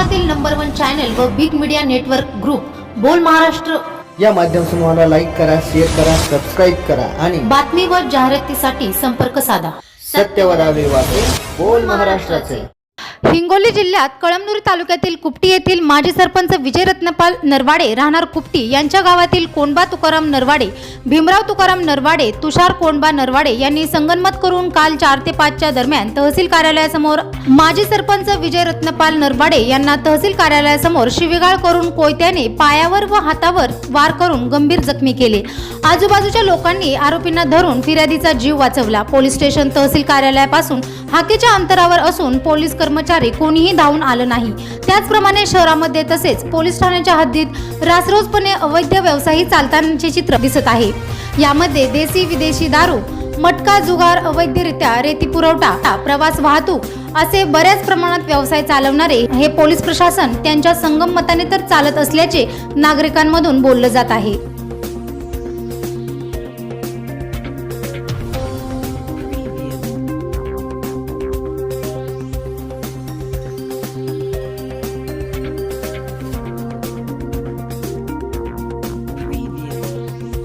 महाराष्ट्रातील number one channel व big media network group Bol Maharashtra. या माध्यम समूहाला लाईक करा शेअर करा सबस्क्राईब करा आणि बातमी व जाहिरातीसाठी संपर्क साधा. सत्यवरावे वाचे बोल महाराष्ट्राचे. हिंगोली जिल्ह्यात कळमनुरी तालुक्यातील कुपटी येथील माजी सरपंच विजय रत्नपाल नरवाडे राहणार कुपटी यांच्या गावातील कोंडबा तुकाराम नरवाडे भीमराव तुकाराम नरवाडे तुषार कोंडबा नरवाडे यांनी संगनमत करून काल चार ते पाचच्या दरम्यान तहसील कार्यालयासमोर माजी सरपंच विजय रत्नपाल नरवाडे यांना तहसील कार्यालयासमोर शिवीगाळ करून कोयत्याने पायावर व हातावर वार करून गंभीर जखमी केले. आजूबाजूच्या लोकांनी आरोपींना धरून फिर्यादीचा जीव वाचवला. पोलीस स्टेशन तहसील कार्यालयापासून हाकेच्या अंतरावर असून पोलीस कर्मचारी कोणीही धावून आलं नाही. त्याचप्रमाणे शहरामध्ये तसेच पोलीस ठाण्याच्या हद्दीत रासरोजपणे अवैध व्यवसायही चालतानाचे चित्र दिसत आहे. यामध्ये देशी विदेशी दारू मटका जुगार अवैधरित्या रेती पुरवठा प्रवास वाहतूक असे बऱ्याच प्रमाणात व्यवसाय चालवणारे हे पोलीस प्रशासन त्यांच्या संगम मताने तर चालत असल्याचे नागरिकांमधून बोललं जात आहे.